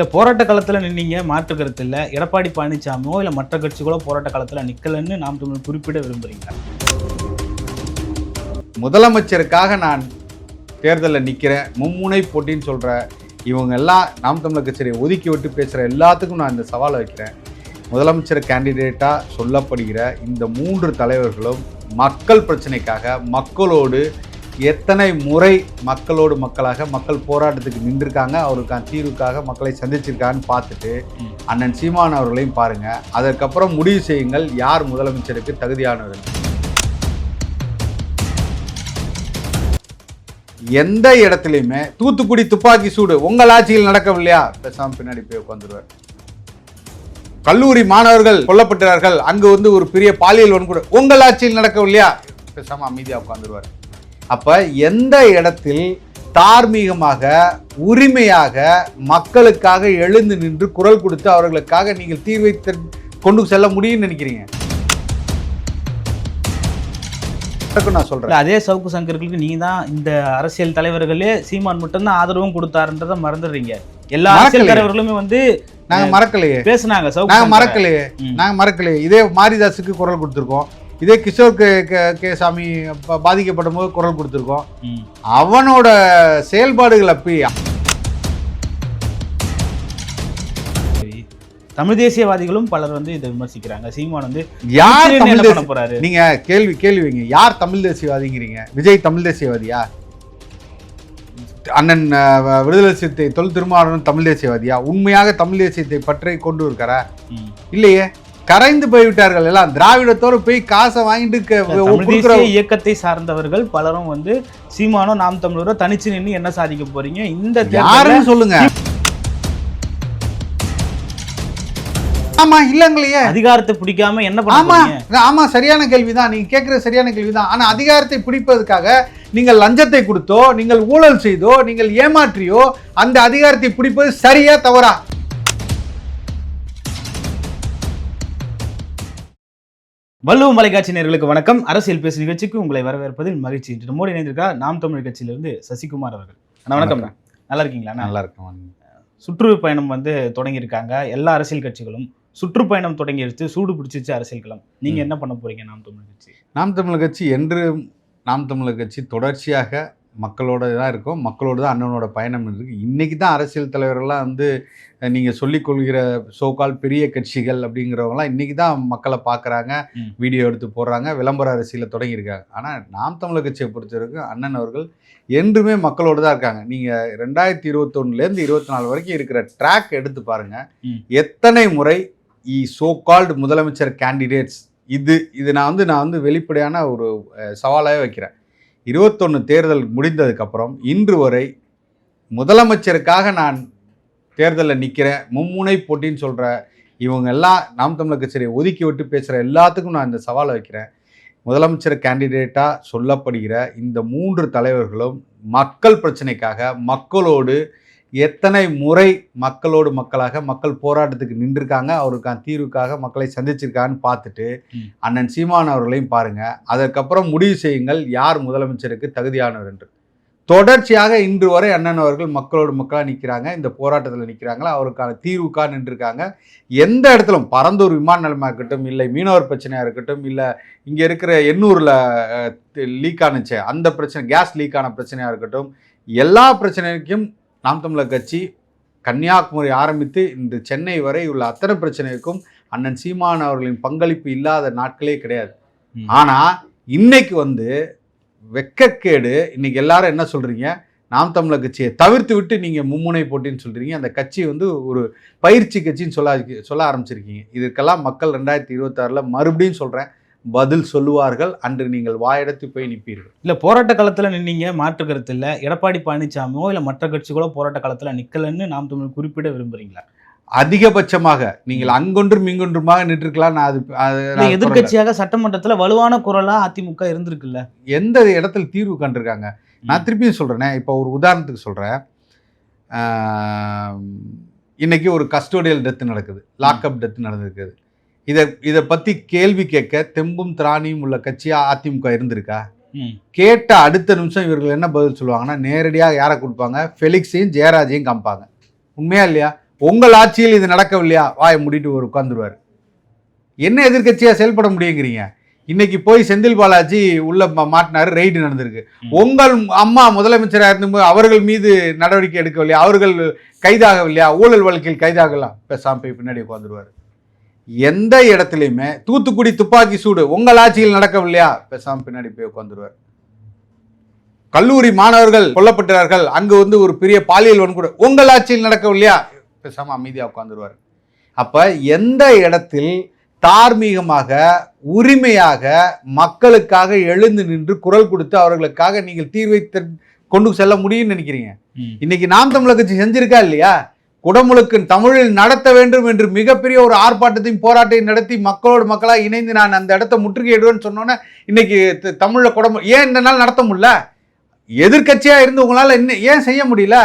இல்லை போராட்ட காலத்தில் நின்னீங்க மாற்று கருத்து இல்லை. எடப்பாடி பழனிசாமியோ இல்லை மற்ற கட்சிகளோ போராட்ட காலத்தில் நிற்கலன்னு நாம் தமிழ் குறிப்பிட விரும்புறீங்களா முதலமைச்சருக்காக நான் தேர்தலில் நிற்கிறேன் மும்முனை போட்டின்னு சொல்கிற இவங்க எல்லாம் நாம் தமிழர் கட்சியை ஒதுக்கி விட்டு பேசுகிற எல்லாத்துக்கும் நான் இந்த சவாலை வைக்கிறேன். முதலமைச்சர் கேண்டிடேட்டாக சொல்லப்படுகிற இந்த மூன்று தலைவர்களும் மக்கள் பிரச்சனைக்காக மக்களோடு எத்தனை முறை மக்களோடு மக்களாக மக்கள் போராட்டத்துக்கு நின்றுருக்காங்க அவருக்கான தீர்வுக்காக மக்களை சந்திச்சிருக்கான்னு பார்த்துட்டு அண்ணன் சீமான் அவர்களையும் பாருங்கள் அதற்கப்புறம் முடிவு செய்யுங்கள் யார் முதலமைச்சருக்கு தகுதியானவர்கள் எந்த இடத்துலையுமே தூத்துக்குடி துப்பாக்கி சூடு உங்கள் ஆட்சியில் நடக்கவில்லையா? பேசாமல் பின்னாடி போய் உட்காந்துருவார். கல்லூரி மாணவர்கள் கொல்லப்பட்டார்கள் அங்கு வந்து ஒரு பெரிய பாலியல் வன்கொடுமை. உங்கள் ஆட்சியில் நடக்கவில்லையா? பேசாமல் அமைதியாக உட்காந்துருவார். அப்ப எந்த இடத்தில் தார்மீகமாக உரிமையாக மக்களுக்காக எழுந்து நின்று குரல் கொடுத்து அவர்களுக்காக நீங்கள் தீர்வை கொண்டு செல்ல முடியும்னு நினைக்கிறீங்க? நான் சொல்றேன். இல்ல அதே சவுக்கு சங்கர்களுக்கு நீங்க தான் இந்த அரசியல் தலைவர்களே சீமான் மட்டும்தான் ஆதரவும் கொடுத்தாருன்றத மறந்துடுறீங்க. எல்லா அரசியல். தலைவர்களுமே வந்து நாங்க மறக்கலையே. பேசுனாங்க சவுக்கு நாங்க சங்கரை. மறக்கலையே. ம். நாங்க மறக்கலையே. இதே மாரிதாஸுக்கு குரல் கொடுத்துருக்கோம். இதே கிஷோர் கே சாமி பாதிக்கப்படும் போது குரல் கொடுத்துருக்கோம். அவனோட செயல்பாடுகள் அப்படி. தமிழ் தேசியவாதிகளும் பலர் வந்து இதை விமர்சிக்கிறாங்க. சீமான் வந்து யார் தமிழ் போறாரு? நீங்க கேள்வி கேள்வி வைங்க. யார் தமிழ் தேசியவாதிங்கிறீங்க? விஜய் தமிழ் தேசியவாதியா? அண்ணன் விடுதலை சிறுத்தை தொல் திருமாவளவன் தமிழ் தேசியவாதியா? உண்மையாக தமிழ் தேசியத்தை பற்றி கொண்டு இருக்கிறா. இல்லையே. கரைந்து போய்விட்டார்கள். எல்லாம் திராவிடத்தோடு போய் காசை வாங்கிட்டு இயக்கத்தை சார்ந்தவர்கள் பலரும் வந்து சீமானோ நாம் தமிழரோ தனிச்சு நின்று என்ன சாதிக்க போறீங்க? இந்த யாருன்னு சொல்லுங்க. ஆமா இல்லங்களையே. அதிகாரத்தை பிடிக்காம என்ன ஆமா ஆமா சரியான கேள்விதான். நீங்க கேட்கிற சரியான கேள்விதான். ஆனா அதிகாரத்தை பிடிப்பதற்காக நீங்கள் லஞ்சத்தை கொடுத்தோ நீங்கள் ஊழல் செய்தோ நீங்கள் ஏமாற்றியோ அந்த அதிகாரத்தை பிடிப்பது சரியா தவறா? வள்ளுவ மலைக்காட்சி நேர்களுக்கு வணக்கம். அரசியல் பேசு நிகழ்ச்சிக்கு உங்களை வரவேற்பதில் மகிழ்ச்சி. இன்று நம்மோடு இணைந்திருக்கார் நாம் தமிழ் கட்சியிலிருந்து சசிகுமார் அவர்கள். அண்ணா, வணக்கம். நல்லா இருக்கீங்களா? நல்லா இருக்கும் சுற்றுப்பயணம் வந்து தொடங்கியிருக்காங்க. எல்லா அரசியல் கட்சிகளும் சுற்றுப்பயணம் தொடங்கிடுச்சு சூடு பிடிச்சிச்சு அரசியல் களம். நீங்க ம். என்ன பண்ண போறீங்க நாம் தமிழ் கட்சி? நாம் தமிழர் கட்சி என்று நாம் தமிழர் கட்சி தொடர்ச்சியாக மக்களோட தான் இருக்கும். மக்களோட தான் அண்ணனோட பயணம் இருக்கு. இன்னைக்கு தான் அரசியல் தலைவர்கள்லாம் வந்து அஹ், நீங்க சொல்லிக்கொள்கிற சோகால் பெரிய கட்சிகள் அப்படிங்கிறவங்கலாம் இன்னைக்கு தான் மக்களை பார்க்குறாங்க. வீடியோ எடுத்து போடுறாங்க விளம்பர அரசியலை தொடங்கியிருக்காங்க. ஆனால் நாம் தமிழர் கட்சியை பொறுத்த வரைக்கும் அண்ணன் அவர்கள் என்றுமே மக்களோட தான் இருக்காங்க. நீங்கள் ரெண்டாயிரத்தி இருபத்தொன்னுலேருந்து இருபத்தி நாலு வரைக்கும் இருக்கிற ட்ராக் எடுத்து பாருங்க. ம். எத்தனை முறை இ சோ கால்டு முதலமைச்சர் கேண்டிடேட்ஸ் இது இது நான் வந்து நான் வந்து வெளிப்படையான ஒரு சவாலாகவே வைக்கிறேன். இருபத்தொன்று தேர்தல் முடிந்ததுக்கப்புறம் இன்று வரை முதலமைச்சருக்காக நான் தேர்தலில் நிற்கிறேன் மும்முனை போட்டின்னு சொல்கிற இவங்க எல்லாம் நாம் தமிழர் கட்சியை ஒதுக்கி விட்டு பேசுகிற எல்லாத்துக்கும் நான் இந்த சவாலை வைக்கிறேன். முதலமைச்சர் கேண்டிடேட்டாக சொல்லப்படுகிற இந்த மூன்று தலைவர்களும் மக்கள் பிரச்சனைக்காக மக்களோடு எத்தனை முறை மக்களோடு மக்களாக மக்கள் போராட்டத்துக்கு நின்றுருக்காங்க அவருக்கான தீர்வுக்காக மக்களை சந்திச்சிருக்கான்னு பார்த்துட்டு. அண்ணன் சீமான் அவர்களையும் பாருங்க. அதற்கப்புறம் முடிவு செய்யுங்கள் யார் முதலமைச்சருக்கு தகுதியானவர் என்று. தொடர்ச்சியாக இன்று வரை அண்ணன் அவர்கள் மக்களோடு மக்களாக நிற்கிறாங்க இந்த போராட்டத்தில் நிற்கிறாங்களா அவருக்கான தீர்வுக்காக நின்றுருக்காங்க. எந்த இடத்திலும் பரந்தூர் விமான நிலையமாக இருக்கட்டும் இல்லை மீனவர் பிரச்சனையாக இருக்கட்டும் இல்லை இங்கே இருக்கிற எண்ணூரில் லீக் ஆனுச்சு அந்த பிரச்சனை கேஸ் லீக் ஆன பிரச்சனையாக இருக்கட்டும் எல்லா பிரச்சனைக்கும் நாம் தமிழர் கட்சி கன்னியாகுமரி ஆரம்பித்து இந்த சென்னை வரை உள்ள அத்தனை பிரச்சனைக்கும் அண்ணன் சீமான் அவர்களின் பங்களிப்பு இல்லாத நாட்களே கிடையாது. ம். ஆனா இன்னைக்கு வந்து வெக்கக்கேடு இன்னைக்கு எல்லாரும் என்ன சொல்றீங்க? நாம் தமிழர் கட்சியை தவிர்த்து விட்டு நீங்க மும்முனை போட்டின்னு சொல்றீங்க. அந்த கட்சி வந்து ஒரு பயிற்சி கட்சின்னு சொல்ல சொல்ல ஆரம்பிச்சிருக்கீங்க. இதற்கெல்லாம் மக்கள் ரெண்டாயிரத்தி இருபத்தாறுல மறுபடியும் சொல்றேன். பதில் சொல்லுவார்கள் அன்று நீங்கள் வாயெடுத்து போய் நிற்பீர்கள். இல்ல போராட்ட காலத்துல நின்னீங்க மாற்று கருத்து இல்ல. எடப்பாடி பழனிசாமியோ இல்ல மற்ற கட்சிகளோ போராட்ட காலத்துல நிக்கலன்னு நாம் தமிழ் குறிப்பிட விரும்புறீங்களா? அதிகபட்சமாக நீங்கள் அங்கொன்றும் இங்கொன்றுமாக நின்றுக்கலாம் நான் அது. எதிர்க்கட்சியாக சட்டமன்றத்துல வலுவான குரலா அதிமுக இருந்திருக்குல்ல? எந்த இடத்துல தீர்வு கண்டிருக்காங்க? நான் திருப்பியும் சொல்கிறேனே இப்போ ஒரு உதாரணத்துக்கு சொல்கிறேன் இன்னைக்கு ஒரு கஸ்டோடியல் டெத்து நடக்குது லாக்அப் டெத்து நடந்திருக்குது. இதை இதை பற்றி கேள்வி கேட்க தெம்பும் திராணியும் உள்ள கட்சியாக அதிமுக இருந்திருக்கா. கேட்ட அடுத்த நிமிஷம் இவர்கள் என்ன பதில் சொல்லுவாங்கன்னா நேரடியாக யாரை கொடுப்பாங்க ஃபெலிக்ஸையும் ஜெயராஜையும் காமிப்பாங்க. உண்மையா இல்லையா? உங்கள் ஆட்சியில் இது நடக்கவில்லையா? வாயை மூடிட்டு ஒரு உட்காந்துருவார் என்ன எதிர்க்கட்சியா செயல்பட முடியுங்கிறீங்க? இன்னைக்கு போய் செந்தில் பாலாஜி உள்ள மாட்டினாரு ரெய்டு நடந்திருக்கு. உங்கள் அம்மா முதலமைச்சராக இருந்தபோது அவர்கள் மீது நடவடிக்கை எடுக்கவில்லையா? அவர்கள் கைதாகவில்லையா? ஊழல் வழக்கில் கைதாகலாம்? பேசாம போய் பின்னாடி உட்காந்துருவாரு எந்த இடத்துலையுமே தூத்துக்குடி துப்பாக்கி சூடு உங்கள் ஆட்சியில் நடக்கவில்லையா? பேசாம பின்னாடி போய் உட்காந்துருவார் கல்லூரி மாணவர்கள் கொல்லப்பட்டார்கள் அங்கு வந்து ஒரு பெரிய பாலியல் வன்கொடுமை. உங்கள் ஆட்சியில் நடக்கவில்லையா? பேசாம அமைதியா உட்காந்துருவார் அப்ப எந்த இடத்தில் தார்மீகமாக உரிமையாக மக்களுக்காக எழுந்து நின்று குரல் கொடுத்து அவர்களுக்காக நீங்கள் தீர்வை கொண்டு செல்ல முடியும்னு நினைக்கிறீங்க. இன்னைக்கு நாம் தமிழர் கட்சி செஞ்சிருக்கா இல்லையா? குடமுழுக்கு தமிழில் நடத்த வேண்டும் என்று மிகப்பெரிய ஒரு ஆர்ப்பாட்டத்தையும் போராட்டத்தையும் நடத்தி மக்களோடு மக்களாக இணைந்து நான் அந்த இடத்த முற்றுகையிடுவேன்னு சொன்னோன்னே இன்னைக்கு தமிழில் குடமு ஏன் இந்த நாள் நடத்த முடியல? எதிர்கட்சியாக இருந்து உங்களால் இன்னும் ஏன் செய்ய முடியல?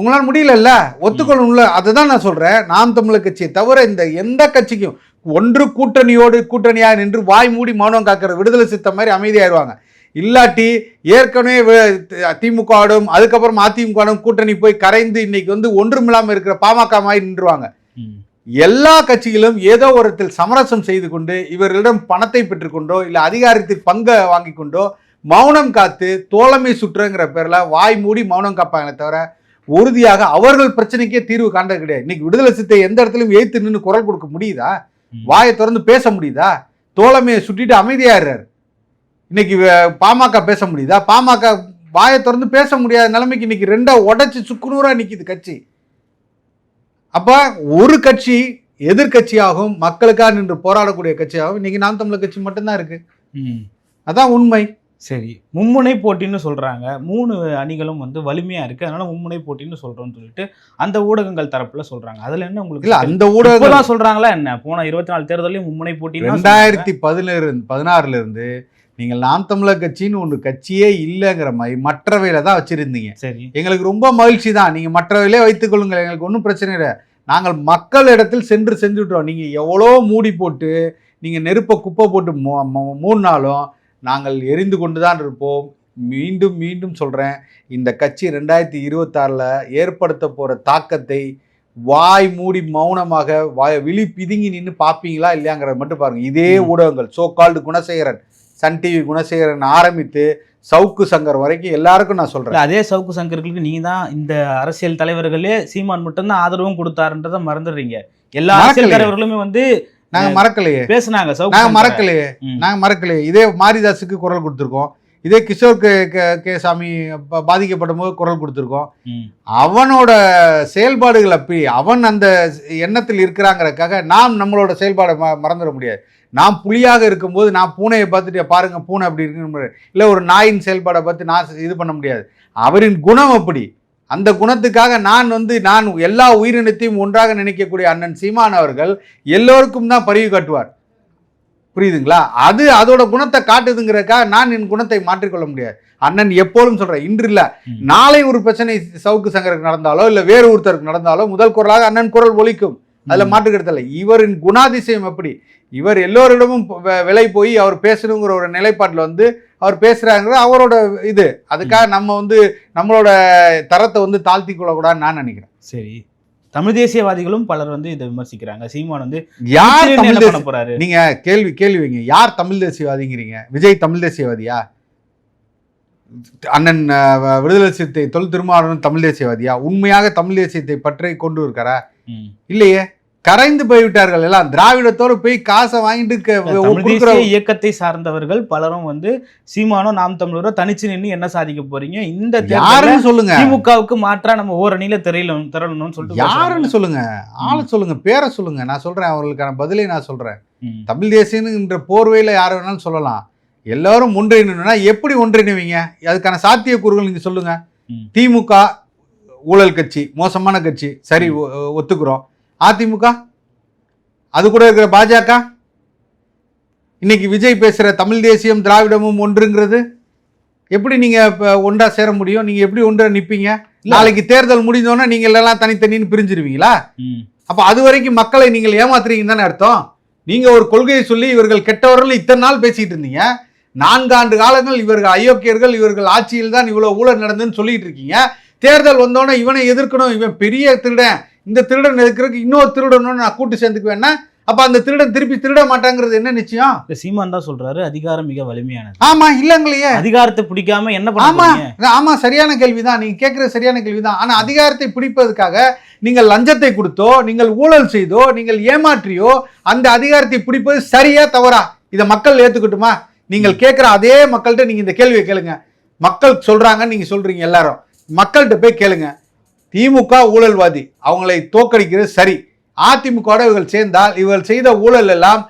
உங்களால் முடியலல்ல? ஒத்துக்கொள்ளணும்ல? அதுதான் நான் சொல்கிறேன் நாம் தமிழர் கட்சியை தவிர இந்த எந்த கட்சிக்கும் ஒன்று கூட்டணியோடு கூட்டணியாக நின்று வாய் மூடி மௌனம் காக்கிற விடுதலை சித்த மாதிரி அமைதியாயிருவாங்க. இல்லாட்டி ஏற்கனவே வே- திமுகவோடும் அதுக்கப்புறம் அதிமுகவோடும் கூட்டணி போய் கரைந்து இன்னைக்கு வந்து ஒன்றுமில்லாம இருக்கிற பாமக மாதிரி நின்றுவாங்க. எல்லா கட்சிகளும் ஏதோ ஒரு இடத்தில் சமரசம் செய்து கொண்டு இவர்களிடம் பணத்தை பெற்றுக்கொண்டோ இல்லை அதிகாரத்தில் பங்கை வாங்கி கொண்டோ மௌனம் காத்து தோழமை சுற்றுங்கிற பேர்ல வாய் மூடி மௌனம் காப்பாங்களே தவிர உறுதியாக அவர்கள் பிரச்சனைக்கே தீர்வு காண்றது கிடையாது இன்னைக்கு விடுதலை சித்தை எந்த இடத்துலையும் எய்த்து நின்று குரல் கொடுக்க முடியுதா. வாயை திறந்து பேச முடியுதா தோழமையை சுட்டிட்டு அமைதியாடுறாரு இன்னைக்கு பாமக பேச முடியுதா? பாமக வாயை திறந்து பேச முடியாத நிலைமைக்கு இன்னைக்கு ரெண்டா உடைச்சு சுக்குநூறா நிக்குது கட்சி. அப்ப ஒரு கட்சி எதிர்க்கட்சியாகவும் மக்களுக்காக நின்று போராடக்கூடிய கட்சியாகவும் இன்னைக்கு நாம் தமிழர் கட்சி மட்டும்தான் இருக்கு. ம். அதான் உண்மை. சரி. மும்முனை போட்டின்னு சொல்றாங்க. மூணு அணிகளும் வந்து வலிமையா இருக்கு. அதனால மும்முனை போட்டின்னு சொல்றோம்னு சொல்லிட்டு அந்த ஊடகங்கள் தரப்புல சொல்றாங்க. அதுல என்ன உங்களுக்கு இல்ல அந்த இப்பதான் சொல்றாங்களா என்ன? போன இருபத்தி நாலு தேர்தலையும் மும்முனை போட்டி ரெண்டாயிரத்தி பதினேழு பதினாறுல இருந்து நீங்கள் நாம் தமிழர் கட்சின்னு ஒன்று கட்சியே இல்லைங்கிற மாதிரி மற்றவையில தான் வச்சிருந்தீங்க. சரி. எங்களுக்கு ரொம்ப மகிழ்ச்சி தான். நீங்கள் மற்றவையிலே வைத்துக் கொள்ளுங்கள். எங்களுக்கு ஒன்றும் பிரச்சனை இல்லை. நாங்கள் மக்கள் இடத்தில் சென்று செஞ்சுட்டோம் நீங்கள் எவ்வளோ மூடி போட்டு நீங்கள் நெருப்பை குப்பை போட்டு மூ- மூ- மூடினாலும் நாங்கள் எரிந்து கொண்டு தான் இருப்போம். மீண்டும் மீண்டும் சொல்கிறேன் இந்த கட்சி ரெண்டாயிரத்தி இருபத்தாறில் ஏற்படுத்த போகிற தாக்கத்தை வாய் மூடி மௌனமாக வாய் விழி பிதுங்கி நின்று பார்ப்பீங்களா இல்லையாங்கிறத மட்டும் பாருங்கள் இதே. ஊடகங்கள் so called Gunasekaran. Sun TV Gunasekaran ஆரம்பித்து சவுக்கு சங்கர் வரைக்கும் எல்லாருக்கும் நான் சொல்கிறேன் அதே சவுக்கு சங்கர்களுக்கு நீங்க தான் இந்த அரசியல் தலைவர்களே சீமான் மட்டும்தான் ஆதரவும் கொடுத்தாருன்றத மறந்துடுறீங்க எல்லா அரசியல். தலைவர்களுமே வந்து நாங்க மறக்கலையே பேசுனாங்க சவுக்கு நாங்க. மறக்கலையே. நாங்க மறக்கலையே இதே மாரிதாஸுக்கு குரல் கொடுத்துருக்கோம் இதே கிஷோர் கே கே- சாமி பாதிக்கப்படும் போது குரல் கொடுத்துருக்கோம். அவனோட செயல்பாடுகள் அப்படி அவன் அந்த எண்ணத்தில் இருக்கிறாங்கிறதுக்காக நாம் நம்மளோட செயல்பாடை மறந்துட முடியாது நான் புலியாக இருக்கும்போது நான் பூனையை பார்த்துட்டு பாருங்க பூனை அப்படி இருக்கு இல்லை ஒரு நாயின் செயல்பாடை பார்த்து நான் இது பண்ண முடியாது. அவரின் குணம் அப்படி. அந்த குணத்துக்காக நான் வந்து நான் எல்லா உயிரினத்தையும் ஒன்றாக நினைக்கக்கூடிய அண்ணன் சீமான் அவர்கள் எல்லோருக்கும் தான் பரிவு காட்டுவார். புரியுதுங்களா? அது அதோட குணத்தை காட்டுதுங்கிறதுக்காக நான் என் குணத்தை மாற்றிக்கொள்ள முடியாது. அண்ணன் எப்போதும் சொல்றேன் இன்று இல்ல. நாளை ஒரு பிரச்சனை சவுக்கு சங்கருக்கு நடந்தாலோ இல்ல வேறு ஒருத்தருக்கு நடந்தாலோ முதல் குரலாக அண்ணன் குரல் ஒலிக்கும். அதுல. மாற்றுக்கிறதில்ல இவரின் குணாதிசயம் எப்படி? இவர் எல்லோரிடமும் விலை போய் அவர் பேசணுங்கிற ஒரு நிலைப்பாட்டில் வந்து அவர் பேசுறாங்கிற அவரோட இது. அதுக்காக நம்ம வந்து நம்மளோட தரத்தை வந்து தாழ்த்தி கொள்ளக்கூடாதுன்னு நான் நினைக்கிறேன். சரி. தமிழ் தேசியவாதிகளும் பலர் வந்து இதை விமர்சிக்கிறாங்க. சீமான் வந்து யார் தமிழ் போறாரு? நீங்க கேள்வி கேள்வி வைங்க. யார் தமிழ் தேசியவாதிங்கிறீங்க? விஜய் தமிழ் தேசியவாதியா? அண்ணன் விடுதலை சிறுத்தை தொல் திருமாவளவன் தமிழ் தேசியவாதியா? உண்மையாக தமிழ் தேசியத்தை பற்றி கொண்டு இருக்காரா. இல்லையே. கரைந்து போய்விட்டார்கள் எல்லாம். திராவிடத்தோட போய் காசை வாங்கிட்டு இயக்கத்தை சார்ந்தவர்கள் பலரும் வந்து சீமானோ நாம் தமிழரோ தனிச்சு நின்று என்ன சாதிக்க போறீங்க? இந்த யாருன்னு சொல்லுங்க. திமுகவுக்கு மாற்றா நம்ம ஓர் அணியில திரளணும் திரளணும்னு சொல்லிட்டு யாருன்னு சொல்லுங்க. ஆளை சொல்லுங்க. பேரை சொல்லுங்க. நான் சொல்றேன். அவர்களுக்கான பதிலை நான் சொல்றேன். தமிழ் தேசியனுன்ற போர்வையில் யார் வேணாலும் சொல்லலாம். எல்லாரும் ஒன்றிணைனா எப்படி ஒன்றிணைவீங்க அதுக்கான சாத்தியக்கூறுகள் நீங்க சொல்லுங்க. திமுக ஊழல் கட்சி மோசமான கட்சி. சரி ஒத்துக்கிறோம். அதிமுக? அது கூட இருக்கிற பாஜக? இன்னைக்கு விஜய் பேசுற தமிழ் தேசியம் திராவிடமும் ஒன்றுங்கிறது எப்படி நீங்க இப்ப ஒன்றா சேர முடியும்? நீங்க எப்படி ஒன்றா நிப்பீங்க? நாளைக்கு தேர்தல் முடிந்தோன்னா நீங்க எல்லாம் தனித்தனின்னு பிரிஞ்சிருவீங்களா. அப்ப அது வரைக்கும் மக்களை நீங்கள் ஏமாத்துறீங்கன்னு தானே அர்த்தம்? நீங்க ஒரு கொள்கையை சொல்லி இவர்கள் கெட்டவர்கள் இத்தனை நாள் பேசிட்டு இருந்தீங்க. நான்காண்டு காலங்கள் இவர்கள் அயோக்கியர்கள் இவர்கள் ஆட்சியில் தான் இவ்வளவு ஊழல் நடந்துன்னு சொல்லிட்டு இருக்கீங்க. தேர்தல் வந்தோடனே இவனை எதிர்க்கணும் இவன் பெரிய திருடன். இந்த திருடன் எதிர்க்கிறதுக்கு இன்னொரு திருடனும் நான் கூட்டு சேர்ந்துக்குவேன்னா அப்ப அந்த திருடன் திருப்பி திருட மாட்டாங்கிறது என்ன நிச்சயம்? இல்ல சீமான் தான் சொல்றாரு அதிகாரம் மிக வலிமையானது. ஆமா இல்லங்களையே அதிகாரத்தை பிடிக்காம என்ன பண்ண ஆமா ஆமா சரியான கேள்விதான். நீங்க கேட்கிற சரியான கேள்விதான். ஆனா அதிகாரத்தை பிடிப்பதற்காக நீங்கள் லஞ்சத்தை கொடுத்தோ நீங்கள் ஊழல் செய்தோ நீங்கள் ஏமாற்றியோ அந்த அதிகாரத்தை பிடிப்பது சரியா தவறா? இதை மக்கள் ஏத்துக்கட்டுமா? நீங்கள் கேட்கிற அதே மக்கள்கிட்ட நீங்க இந்த கேள்வியை கேளுங்க. மக்கள் சொல்றாங்கன்னு நீங்க சொல்றீங்க எல்லாரும். மக்கள்கிட்ட போய் கேளுங்க. திமுக ஊழல்வாதி. அவங்களை தோக்கடிக்கிறது சரி. அதிமுக இவர்கள் சேர்ந்தால் இவர்கள் செய்த ஊழல் எல்லாம்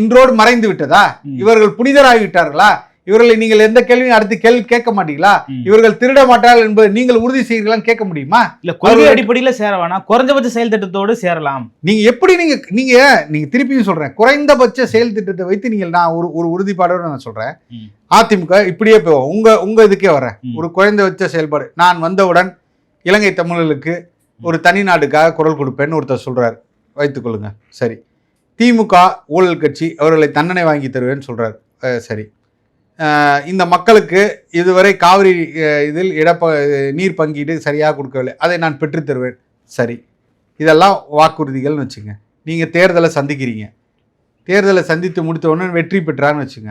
இன்றோடு மறைந்து விட்டதா. இவர்கள் புனிதராகி விட்டார்களா இவர்களை நீங்கள் எந்த கேள்வியும் அடுத்து கேள்வி கேட்க மாட்டீங்களா. இவர்கள் திருட மாட்டார்கள் என்பதை நீங்கள் உறுதி செய்கிறீங்களான்னு கேட்க முடியுமா? இல்ல கொள்கை அடிப்படையில சேர வேணாம் குறைஞ்சபட்ச செயல் திட்டத்தோடு சேரலாம். நீங்க எப்படி நீங்க நீங்க நீங்க திருப்பியும் சொல்றேன். குறைந்தபட்ச செயல் திட்டத்தை வைத்து நீங்கள் நான் ஒரு ஒரு உறுதிப்பாடோட நான் சொல்றேன். அதிமுக இப்படியே போவோம் உங்க உங்க இதுக்கே வரேன். ஒரு குறைந்தபட்ச செயல்பாடு. நான் வந்தவுடன் இலங்கை தமிழர்களுக்கு ஒரு தனி நாட்டுக்காக குரல் கொடுப்பேன்னு ஒருத்தர் சொல்றாரு. வைத்துக்கொள்ளுங்க சரி. திமுக ஊழல் கட்சி அவர்களை தண்டனை வாங்கி தருவேன்னு சொல்றாரு. அஹ் சரி. இந்த மக்களுக்கு இதுவரை காவிரி இதில் இடப்ப நீர் பங்கீடு சரியாக கொடுக்கவில்லை. அதை நான் பெற்றுத் தருவேன். சரி. இதெல்லாம் வாக்குறுதிகள்னு வச்சுங்க. நீங்கள் தேர்தலை சந்திக்கிறீங்க. தேர்தலை சந்தித்து முடித்த உடனே வெற்றி பெற்றான்னு வச்சுங்க.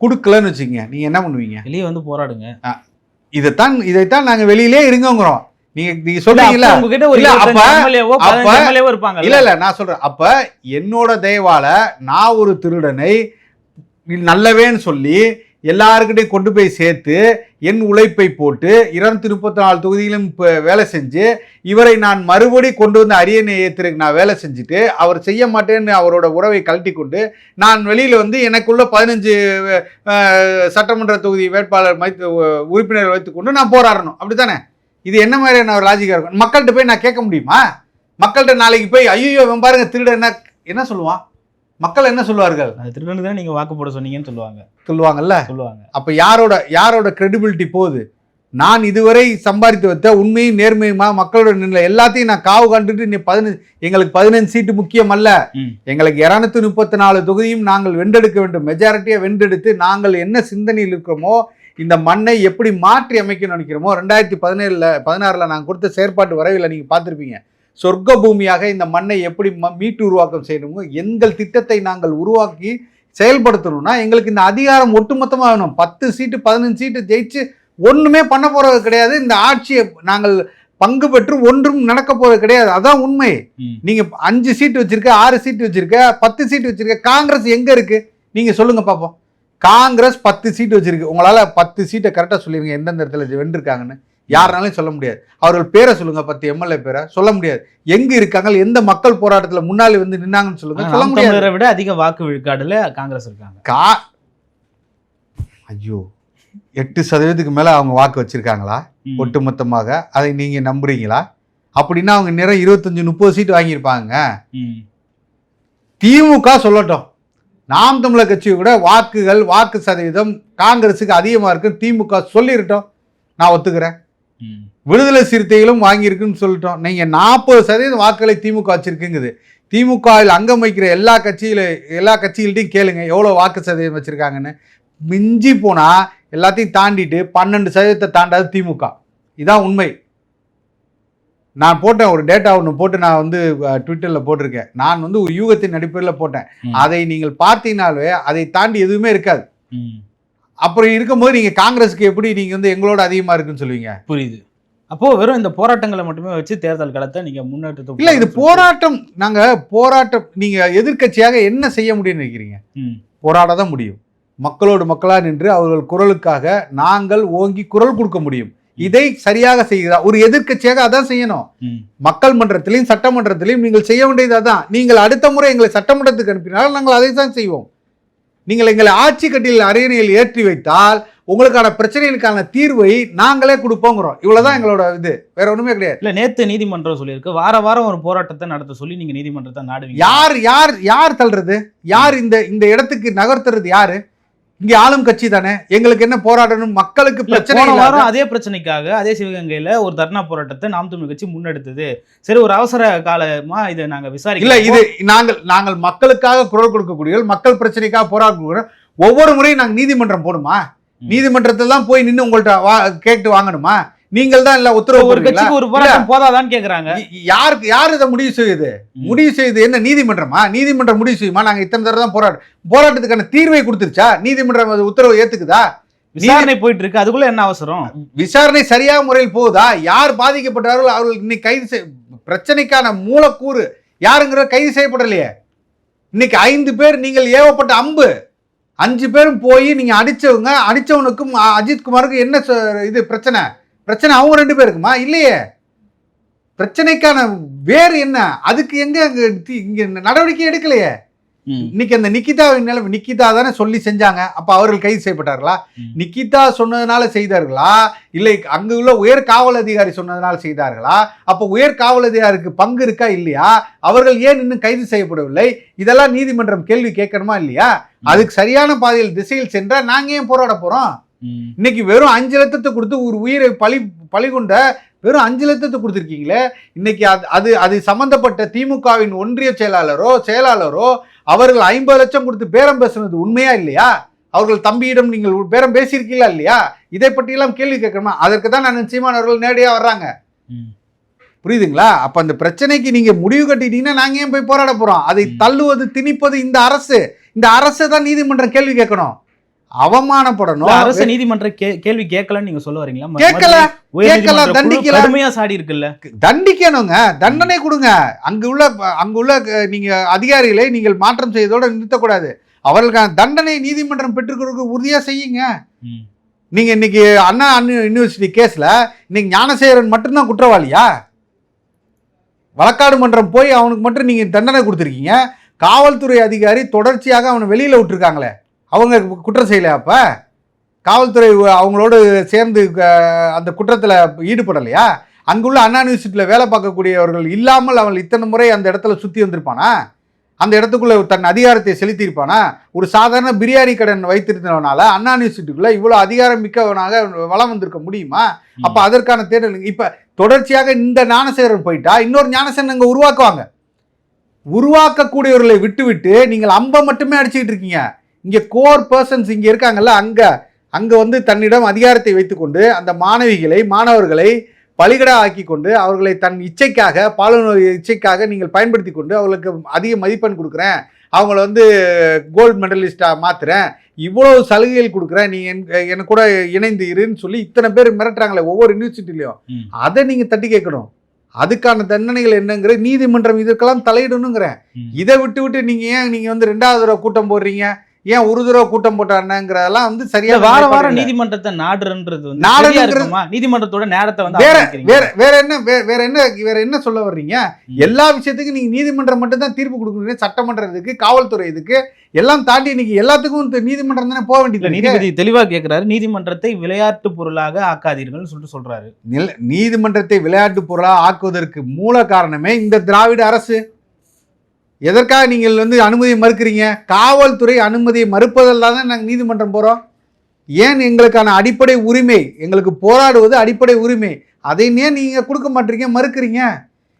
கொடுக்கலன்னு வச்சுங்க. நீங்கள் என்ன பண்ணுவீங்க? வெளியே வந்து போராடுங்க. இதைத்தான் இதைத்தான் நாங்கள் வெளியிலே இருங்கோங்கிறோம். நீங்க நீங்க அப்ப உங்ககிட்ட ஒரு எம்எல்ஏவோ இருப்பாங்க இல்ல இல்ல நான் சொல்றேன். அப்ப என்னோட தயவால நான் ஒரு திருடனை நல்லவேன்னு சொல்லி எல்லாருக்கிட்டையும் கொண்டு போய் சேர்த்து என் உழைப்பை போட்டு இருநூத்தி முப்பத்தி நாலு தொகுதியிலும் இப்ப வேலை செஞ்சு இவரை நான் மறுபடி கொண்டு வந்து அரியணை ஏத்துறதுக்கு நான் வேலை செஞ்சுட்டு அவர் செய்ய மாட்டேன்னு அவரோட உறவை கழட்டி கொண்டு நான் வெளியில வந்து எனக்குள்ள பதினஞ்சு சட்டமன்ற தொகுதி வேட்பாளர் வைத்து உறுப்பினர் வைத்துக்கொண்டு நான் போராடணும். அப்படித்தானே? இது என்ன மாதிரியான ஒரு லாஜிக்கா இருக்கும்? மக்கள்கிட்ட போய் நான் கேட்க முடியுமா? மக்கள்கிட்ட நாளைக்கு போய் ஐயோ இவன் பாருங்க திருட என்ன என்ன சொல்லுவான் மக்கள் என்ன சொல்லுவார்கள்? அது திருடனுக்கு தான் நீங்க வாக்கு போட சொன்னீங்கன்னு சொல்லுவாங்க. சொல்லுவாங்கல்ல? சொல்லுவாங்க. அப்ப யாரோட யாரோட கிரெடிபிலிட்டி போகுது? நான் இதுவரை சம்பாதித்து வைத்த உண்மையும் நேர்மையுமா மக்களோட நிலை எல்லாத்தையும் நான் காவு கண்டுட்டு நீ பதினஞ்சு எங்களுக்கு பதினஞ்சு சீட்டு முக்கியம் அல்ல. எங்களுக்கு இருநூத்தி முப்பத்தி நாலு தொகுதியும் நாங்கள் வென்றெடுக்க வேண்டும். மெஜாரிட்டியை வென்றெடுத்து நாங்கள் என்ன சிந்தனையில் இருக்கிறோமோ இந்த மண்ணை எப்படி மாற்றி அமைக்கணும்னு நினைக்கிறோமோ ரெண்டாயிரத்தி பதினேழுல பதினாறுல நாங்கள் கொடுத்த செயற்பாட்டு வரைவில் நீங்கள் பார்த்துருப்பீங்க. சொர்க்க பூமியாக இந்த மண்ணை எப்படி ம- மீட்டு உருவாக்கம் செய்யணுமோ எங்கள் திட்டத்தை நாங்கள் உருவாக்கி செயல்படுத்தணும்னா எங்களுக்கு இந்த அதிகாரம் ஒட்டுமொத்தமாக வேணும். பத்து சீட்டு பதினஞ்சு சீட்டு ஜெயிச்சு ஒண்ணுமே பண்ண போறது கிடையாது. இந்த ஆட்சியை நாங்கள் பங்கு பெற்று ஒன்றும் நடக்க போறது கிடையாது. அதான் உண்மை. ம். நீங்க அஞ்சு சீட்டு வச்சிருக்க ஆறு சீட்டு வச்சிருக்க பத்து சீட்டு வச்சிருக்க காங்கிரஸ் எங்க இருக்கு? நீங்க சொல்லுங்க பாப்போம். காங்கிரஸ் பத்து சீட்டு வச்சிருக்கு. உங்களால பத்து சீட்டை கரெக்டா சொல்லிருங்க எந்தெந்த இடத்துல வென்றிருக்காங்கன்னு. யாருனாலும் சொல்ல முடியாது. அவர்கள் பேரை சொல்லுங்க பத்து எம்எல்ஏ பேரை. சொல்ல முடியாது. எங்க இருக்காங்க எந்த மக்கள் போராட்டத்துல முன்னாடி வந்து நின்னாங்கன்னு சொல்லுங்க சொல்ல முடியாது. விட அதிக வாக்கு விழுக்காடுல காங்கிரஸ் இருக்காங்க. கா ஐயோ எட்டு சதவீதத்துக்கு மேல அவங்க வாக்கு வச்சிருக்காங்களா. ஒட்டுமொத்தமாக. அதை நீங்க நம்புறீங்களா? அப்படின்னா அவங்க நிறைய இருபத்தஞ்சு முப்பது சீட் வாங்கியிருப்பாங்க. திமுக சொல்லட்டும். நாம் தமிழர் கட்சி கூட வாக்குகள் வாக்கு சதவீதம் காங்கிரஸுக்கு அதிகமாக இருக்குன்னு திமுக சொல்லிடட்டும் நான் ஒத்துக்கிறேன். விடுதலை சிறுத்தைகளும் வாங்கியிருக்குன்னு சொல்லிட்டோம். நீங்கள் நாற்பது சதவீதம் வாக்குகளை திமுக வச்சிருக்குங்குது. திமுகவில் அங்கம் வைக்கிற எல்லா கட்சியில எல்லா கட்சிகள்ட்டையும் கேளுங்க எவ்வளோ வாக்கு சதவீதம் வச்சிருக்காங்கன்னு. மிஞ்சி போனால் எல்லாத்தையும் தாண்டிட்டு பன்னெண்டு சதவீதத்தை தாண்டாது திமுக. இதான் உண்மை. நான் போட்டேன் ஒரு டேட்டா ஒன்று போட்டு நான் வந்து ட்விட்டரில் போட்டிருக்கேன். நான் வந்து ஒரு யூகத்தின் அடிப்படையில் போட்டேன். அதை நீங்கள் பார்த்தீங்கனாலே அதை தாண்டி எதுவுமே இருக்காது. அப்புறம் இருக்கும்போது நீங்கள் காங்கிரஸுக்கு எப்படி நீங்கள் வந்து எங்களோட அதிகமாக இருக்குன்னு சொல்லுவீங்க? புரியுது. அப்போ வெறும் இந்த போராட்டங்களை மட்டுமே வச்சு தேர்தல் களத்தை நீங்க முன்னேற்றத்தை இல்ல இது போராட்டம். நாங்க போராட்டம் நீங்க எதிர்க்கட்சியாக என்ன செய்ய முடியும்னு நினைக்கிறீங்க. போராட தான் முடியும். மக்களோடு மக்களா நின்று அவர்கள் குரலுக்காக நாங்கள் ஓங்கி குரல் கொடுக்க முடியும். இதை சரியாக செய்கிறா. ஒரு எதிர்க்கட்சியாக அதான் செய்யணும். மக்கள் மன்றத்திலையும் சட்டமன்றத்திலையும் நீங்கள் செய்ய வேண்டியது அதான். நீங்கள் அடுத்த முறை எங்களை சட்டமன்றத்துக்கு அனுப்பினால் நாங்கள் அதை தான் செய்வோம். நீங்கள் எங்களை ஆட்சி கட்டியில் அரியணையில் ஏற்றி வைத்தால் உங்களுக்கான பிரச்சனைகளுக்கான தீர்வை நாங்களே கொடுப்போங்கிறோம். இவ்வளவுதான் எங்களோட இது. வேற ஒண்ணுமே கிடையாது. இல்ல நேத்து நீதிமன்றம் சொல்லியிருக்கு. வார வாரம் ஒரு போராட்டத்தை நடத்த சொல்லி நீங்க நீதிமன்றத்தை நாடுவீங்க. யார் யார் யார் தள்ளுறது? யார் இந்த இந்த இடத்துக்கு நகர்த்துறது யாரு? இங்க ஆளும் கட்சி தானே? எங்களுக்கு என்ன போராடணும்? மக்களுக்கு இல்ல, பிரச்சனை வாரம் அதே பிரச்சனைக்காக அதே சிவகங்கையில ஒரு தர்ணா போராட்டத்தை நாம் தமிழ் கட்சி முன்னெடுத்தது. சரி ஒரு அவசர காலமா இதை நாங்க இல்ல விசாரிக்கல இது நாங்கள் நாங்கள் மக்களுக்காக குரல் கொடுக்கக்கூடிய மக்கள் பிரச்சனைக்காக போராடக்கூடிய ஒவ்வொரு முறையும் நாங்க நீதிமன்றம் போடுமா. நீதிமன்றத்தில் தான் போய் நின்று உங்கள்ட்ட வா கேட்டு வாங்கணுமா? நீங்கள் தான் இல்ல உத்தரவு ஒரு? கட்சிக்கு ஒரு போராட்டம் போதாதான்னு கேக்குறாங்க. யாருக்கு யார் இதை முடிவு செய்யுது. முடிவு செய்யுது என்ன நீதிமன்றமா? நீதிமன்றம் முடிவு செய்யுமா? நாங்க இத்தனை தடவை தான் போராட்டம் போராட்டத்துக்கான தீர்வை கொடுத்துருச்சா? நீதிமன்றம் அது உத்தரவு ஏத்துக்குதா? விசாரணை போயிட்டு இருக்கு அதுக்குள்ள என்ன அவசரம்? விசாரணை சரியாக முறையில் போகுதா? யார் பாதிக்கப்பட்டார்களோ? அவர்கள் இன்னைக்கு கைது செய் பிரச்சனைக்கான மூலக்கூறு யாருங்கிற கைது செய்யப்படலையே. இன்னைக்கு ஐந்து பேர் நீங்கள் ஏவப்பட்ட அம்பு. அஞ்சு பேரும் போய் நீங்க அடிச்சவங்க அடிச்சவனுக்கும் அ- அஜித் குமாருக்கும் என்ன இது பிரச்சனை? பிரச்சனை அவங்க ரெண்டு பேருக்குமா? இல்லையே. பிரச்சனைக்கான வேறு என்ன? அதுக்கு எங்க அங்க இங்க நடவடிக்கை எடுக்கலையே. இன்னைக்கு அந்த நிக்கிதாவின் நிலைமை நிக்கிதா தானே சொல்லி செஞ்சாங்க. அப்ப அவர்கள் கைது செய்யப்பட்டார்களா. நிக்கிதா சொன்னதுனால செய்தார்களா? இல்லை அங்க உள்ள உயர் காவல் அதிகாரி சொன்னதுனால செய்தார்களா? அப்ப உயர் காவல் அதிகாரிக்கு பங்கு இருக்கா இல்லையா? அவர்கள் ஏன் இன்னும் கைது செய்யப்படவில்லை? இதெல்லாம் நீதிமன்றம் கேள்வி கேட்கணுமா இல்லையா? அதுக்கு சரியான பாதையில் திசையில் சென்றா நாங்க ஏன் போராட போறோம். இன்னைக்கு வெறும் அஞ்சு லட்சத்தை கொடுத்து ஒரு உயிரை பலி பலி கொண்ட வெறும் அஞ்சு லட்சத்தை கொடுத்துருக்கீங்களே? இன்னைக்கு அது அது அது சம்பந்தப்பட்ட திமுகவின் ஒன்றிய செயலாளரோ செயலாளரோ அவர்கள் ஐம்பது லட்சம் கொடுத்து பேரம் பேசுனது உண்மையா இல்லையா? அவர்கள் தம்பியிடம் நீங்கள் பேரம் பேசியிருக்கீங்களா இல்லையா? இதை பற்றியெல்லாம் கேள்வி கேட்கணுமா? அதற்கு தான் நான் நிச்சயமான அவர்கள் நேரடியாக வர்றாங்க. புரியுதுங்களா? அப்ப அந்த பிரச்சனைக்கு நீங்க முடிவு கட்டிட்டீங்கன்னா நாங்க ஏன் போய் போராட போறோம்? அதை. தள்ளுவது திணிப்பது இந்த அரசு. இந்த அரசு தான் நீதிமன்றம் கேள்வி கேட்கணும். அவமானப்படணும். அரசு நீதிமன்ற கேள்வி கேட்கலன்னு நீங்க சொல்ல வரீங்களா? கேட்கல, கேட்கல, தண்டிக்கல. கடுமையா சாடி இருக்குல்ல? தண்டிக்கணுங்க. தண்டனை கொடுங்க. அங்க உள்ள அங்க உள்ள நீங்க அதிகாரிகளை நீங்கள் மாற்றம் செய்வதோட நிறுத்தக்கூடாது. அவர்களுக்கான தண்டனை நீதிமன்றம் பெற்றுக்கொடுக்க உறுதியா செய்யுங்க. நீங்க இன்னைக்கு அண்ணா அண்ணா யூனிவர்சிட்டி கேஸ்ல இன்னைக்கு ஞானசேகரன் மட்டும்தான் குற்றவாளியா? வழக்காடு மன்றம் போய் அவனுக்கு மட்டும் நீங்க தண்டனை கொடுத்துருக்கீங்க. காவல்துறை அதிகாரி தொடர்ச்சியாக அவனை வெளியில விட்டுருக்காங்களே. அவங்க குற்றம் செய்யல அப்ப? காவல்துறை அவங்களோடு சேர்ந்து அந்த குற்றத்துல ஈடுபடலையா? அங்குள்ள அண்ணா யூனிவர்சிட்டியில் வேலை பார்க்கக்கூடியவர்கள் இல்லாமல் அவன் இத்தனை முறை அந்த இடத்துல சுற்றி வந்திருப்பானா? அந்த இடத்துக்குள்ள தன் அதிகாரத்தை செலுத்தியிருப்பானா? ஒரு சாதாரண பிரியாணி கடன் வைத்திருந்தவனால அண்ணா யூனிவர்சிட்டிக்குள்ள இவ்வளோ அதிகாரம் மிக்கவனாக வளம் வந்திருக்க முடியுமா? அப்ப அதற்கான தேடல் இப்ப தொடர்ச்சியாக இந்த ஞானசேகரன் போயிட்டா இன்னொரு ஞானசேகரன் அங்க உருவாக்குவாங்க. உருவாக்கக்கூடியவர்களை விட்டுவிட்டு நீங்கள் அம்ப மட்டுமே அடிச்சுக்கிட்டு இருக்கீங்க. இங்க கோர் பர்சன்ஸ் இங்க இருக்காங்கல்ல அங்க அங்க வந்து தன்னிடம் அதிகாரத்தை வைத்துக்கொண்டு அந்த மாணவிகளை மாணவர்களை பலிகடா ஆக்கி கொண்டு அவர்களை தன் இச்சைக்காக பாலுணர் இச்சைக்காக நீங்கள் பயன்படுத்தி கொண்டு அவர்களுக்கு அதிக மதிப்பெண் கொடுக்குறேன். அவங்கள வந்து கோல்டு மெடலிஸ்டா மாத்துறேன். இவ்வளவு சலுகைகள் கொடுக்குறேன். நீ என் கூட இணைந்து இருன்னு சொல்லி இத்தனை பேர் மிரட்டுறாங்களே ஒவ்வொரு யூனிவர்சிட்டிலையும். அதை நீங்க தட்டி கேட்கணும். அதுக்கான தண்டனைகள் என்னங்கிற நீதிமன்றம் இதற்கெல்லாம் தலையிடணுங்கிறேன். இதை விட்டு விட்டு நீங்க ஏன் நீங்க வந்து ரெண்டாவது தடவை கூட்டம் போடுறீங்க? ஏன் ஒரு தடவை கூட்டம் போட்டாருங்கிறதெல்லாம் வந்து சரியா வார வாரம் நீதிமன்றத்தை இருக்குமா நீதிமன்றத்தோட நேரத்தை வந்து வேற. வேற வேற என்ன வேற என்ன வேற என்ன சொல்ல வர்றீங்க. எல்லா விஷயத்துக்கும் நீங்க நீதிமன்றம் மட்டும் தான் தீர்ப்பு கொடுக்கணும் சட்டமன்றம் இதுக்கு காவல்துறை இதுக்கு எல்லாம் தாண்டி இன்னைக்கு எல்லாத்துக்கும் நீதிமன்றம் தானே போக வேண்டியது. நீதிபதி தெளிவா கேக்குறாரு நீதிமன்றத்தை விளையாட்டு பொருளாக ஆக்காதீர்கள்னு சொல்லிட்டு சொல்றாரு நீதிமன்றத்தை விளையாட்டு பொருளாக ஆக்குவதற்கு மூல காரணமே இந்த திராவிட அரசு எதற்காக நீங்கள் வந்து அனுமதியை மறுக்கிறீங்க? காவல்துறை அனுமதியை மறுப்பதால் தான் நாங்கள் நீதிமன்றம் போகிறோம் ஏன் எங்களுக்கான அடிப்படை உரிமை எங்களுக்கு போராடுவது அடிப்படை உரிமை? அதை ஏன் நீங்கள் கொடுக்க மாட்டீங்க மறுக்கிறீங்க?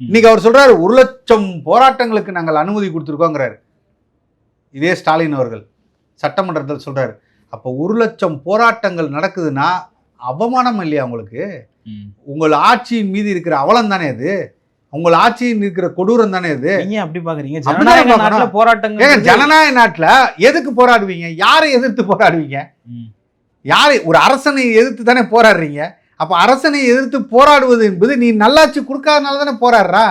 இன்னைக்கு அவர் சொல்றாரு ஒரு லட்சம் போராட்டங்களுக்கு நாங்கள் அனுமதி கொடுத்துருக்கோங்கிறாரு. இதே ஸ்டாலின் அவர்கள் சட்டமன்றத்தில் சொல்றாரு. அப்போ ஒரு லட்சம் போராட்டங்கள் நடக்குதுன்னா அவமானம் இல்லையா உங்களுக்கு. உங்கள் ஆட்சியின் மீது இருக்கிற அவலம் தானே அது? உங்கள் ஆட்சியின் இருக்கிற கொடூரம் தானே அது நீங்க அப்படி பாக்குறீங்க. ஜனநாயக. நாட்டுல போராட்டங்கள் ஜனநாயக நாட்டுல எதுக்கு போராடுவீங்க? யாரை எதிர்த்து போராடுவீங்க. யாரை ஒரு அரசனை எதிர்த்து தானே போராடுறீங்க? அப்ப அரசனை எதிர்த்து போராடுவது என்பது நீ நல்லாட்சி கொடுக்காதனால தானே போராடுறா?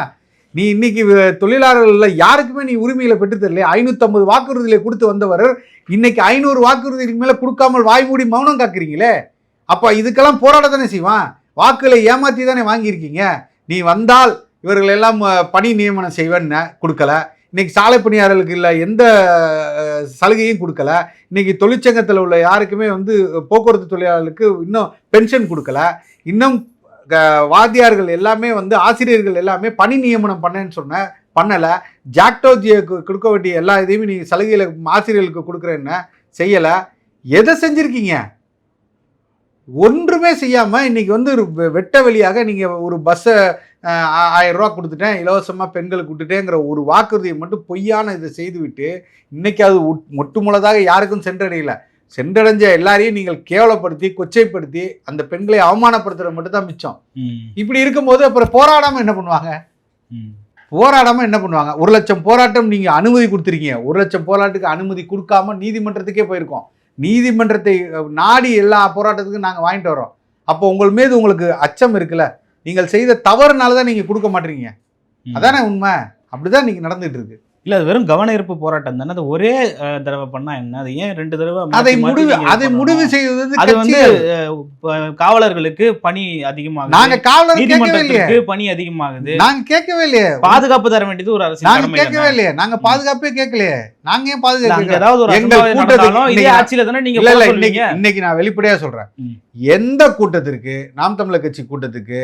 நீ இன்னைக்கு தொழிலாளர்கள்ல யாருக்குமே நீ உரிமையில பெற்று தரல ஐநூத்தம்பது வாக்குறுதிகளை கொடுத்து வந்தவர் இன்னைக்கு ஐநூறு வாக்குறுதிக்கு மேல கொடுக்காமல் வாய் மூடி மௌனம் காக்குறீங்களே. அப்ப இதுக்கெல்லாம் போராட தானே செய்வான்? வாக்குகளை ஏமாத்தி தானே வாங்கியிருக்கீங்க? நீ வந்தால் இவர்கள் எல்லாம் பணி நியமனம் செய்வேன்னு கொடுக்கல. இன்னைக்கு சாலை பணியாளர்களுக்கு இல்லை எந்த சலுகையும் கொடுக்கல. இன்றைக்கி தொழிற்சங்கத்தில் உள்ள யாருக்குமே வந்து போக்குவரத்து தொழிலாளர்களுக்கு இன்னும் பென்ஷன் கொடுக்கல. இன்னும் க- வாத்தியார்கள் எல்லாமே வந்து ஆசிரியர்கள் எல்லாமே பணி நியமனம் பண்ணேன்னு சொன்ன பண்ணலை. ஜாக்டோஜியை கொடுக்க வேண்டிய எல்லா இதையுமே நீங்கள் சலுகையில் ஆசிரியர்களுக்கு கொடுக்குறேன்னு செய்யலை. எதை செஞ்சுருக்கீங்க? ஒன்றுமே செய்யாமல் இன்றைக்கி வந்து ஒரு வெ- வெட்ட வெளியாக நீங்கள் ஒரு பஸ்ஸை ஆயிரம் ரூபா கொடுத்துட்டேன் இலவசமாக பெண்களுக்கு விட்டுட்டேங்கிற ஒரு வாக்குறுதியை மட்டும் பொய்யான இதை செய்துவிட்டு இன்னைக்கு அது ஒட்டுமுள்ளதாக யாருக்கும் சென்றடையல. சென்றடைஞ்ச எல்லாரையும் நீங்கள் கேவலப்படுத்தி கொச்சைப்படுத்தி அந்த பெண்களை அவமானப்படுத்துறது மட்டும் தான் மிச்சம். இப்படி இருக்கும்போது அப்புறம் போராடாம என்ன பண்ணுவாங்க? ம். போராடாம என்ன பண்ணுவாங்க? ஒரு லட்சம் போராட்டம் நீங்க அனுமதி கொடுத்துருக்கீங்க. ஒரு லட்சம் போராட்டத்துக்கு அனுமதி கொடுக்காம நீதிமன்றத்துக்கே போயிருக்கோம். நீதிமன்றத்தை நாடி எல்லா போராட்டத்துக்கும் நாங்க வாங்கிட்டு வரோம் அப்போ உங்கள் மீது உங்களுக்கு அச்சம் இருக்குல்ல? நீங்கள் செய்த தவறுனால தான் நீங்க கொடுக்க மாட்டீங்க. அதானே உண்மை? அப்படிதான் நீங்க நடந்துட்டு இருக்கு. இல்ல அது வெறும் கவன ஈர்ப்பு போராட்டம் தானே. அது ஒரே தடவை பண்ணா என்ன? அது ஏன் ரெண்டு தடவை அதை முடிவு அதை? முடிவு செய்வது அது வந்து காவலர்களுக்கு பணி அதிகமாகுது. நாங்க காவலர் நீதிமன்றத்திற்கு பணி அதிகமாகுது. நாங்க கேட்கவே இல்லையே. பாதுகாப்பு தர வேண்டியது ஒரு அரசியல் நாங்க கேட்கவே? இல்லையே. நாங்க பாதுகாப்பே கேட்கலையே. நாங்க ஏன் பாதுகாப்பு ஏதாவது ஒரு நடந்தாலும் இதே இன்னைக்கு ஆட்சியில தானே நீங்க இல்ல இன்னைக்கு இன்னைக்கு நான் வெளிப்படையா சொல்றேன். எந்த கூட்டத்திற்கு நாம் தமிழர் கட்சி கூட்டத்துக்கு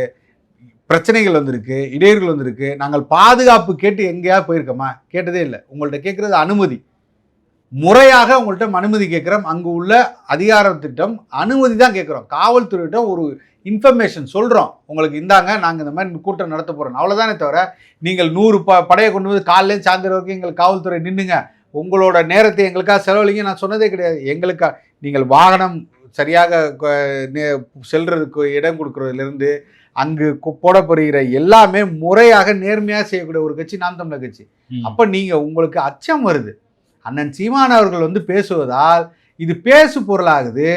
பிரச்சனைகள் வந்திருக்கு இடையூறுகள் வந்திருக்கு. நாங்கள் பாதுகாப்பு கேட்டு எங்கேயாவது போயிருக்கோமா? கேட்டதே இல்லை. உங்கள்கிட்ட கேட்குறது அனுமதி. முறையாக உங்கள்கிட்ட அனுமதி கேட்குறோம். அங்கே உள்ள அதிகாரத்திட்டம் அனுமதி தான் கேட்குறோம். காவல்துறையிட்ட ஒரு இன்ஃபர்மேஷன் சொல்கிறோம் உங்களுக்கு இந்தாங்க நாங்கள் இந்த மாதிரி கூட்டம் நடத்த போகிறோம் அவ்வளோதானே தவிர நீங்கள் நூறு ப படையை கொண்டு வந்து காலையில சாயந்தரம் வரைக்கும் எங்கள் காவல்துறை நின்றுங்க உங்களோட நேரத்தை எங்களுக்காக செலவழிங்க. நான் சொன்னதே கிடையாது. எங்களுக்கா நீங்கள் வாகனம் சரியாக செல்றதுக்கு இடம் கொடுக்குறதுலேருந்து அங்கு போடப்படுகிற எல்லாமே முறையாக நேர்மையாக செய்யக்கூடிய ஒரு கட்சி நாம் தமிழர் கட்சி. அப்போ நீங்கள் உங்களுக்கு அச்சம் வருது. அண்ணன் சீமான் அவர்கள் வந்து பேசுவதால் இது பேசு பொருளாகுது.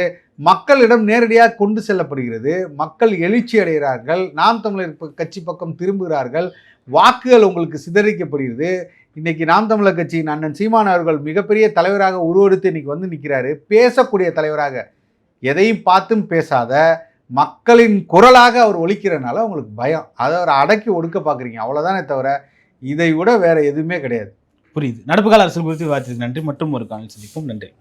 மக்களிடம் நேரடியாக கொண்டு செல்லப்படுகிறது. மக்கள் எழுச்சி அடைகிறார்கள். நாம் தமிழர் கட்சி பக்கம் திரும்புகிறார்கள். வாக்குகள் உங்களுக்கு சிதறிக்கப்படுகிறது இன்னைக்கு நாம் தமிழர் கட்சியின் அண்ணன் சீமான் அவர்கள் மிகப்பெரிய தலைவராக உருவெடுத்து இன்னைக்கு வந்து நிற்கிறாரு பேசக்கூடிய தலைவராக எதையும் பார்த்தும் பேசாத மக்களின் குரலாக அவர் ஒழிக்கிறனால உங்களுக்கு பயம். அதை அவர் அடக்கி ஒடுக்க பார்க்குறீங்க. அவ்வளோதானே தவிர இதை விட வேறு எதுவுமே கிடையாது. புரியுது. நடப்பு கால அரசியல் குறித்து விவாதித்ததுக்கு நன்றி. மற்றும் ஒரு காலம் சந்திப்போம். நன்றி.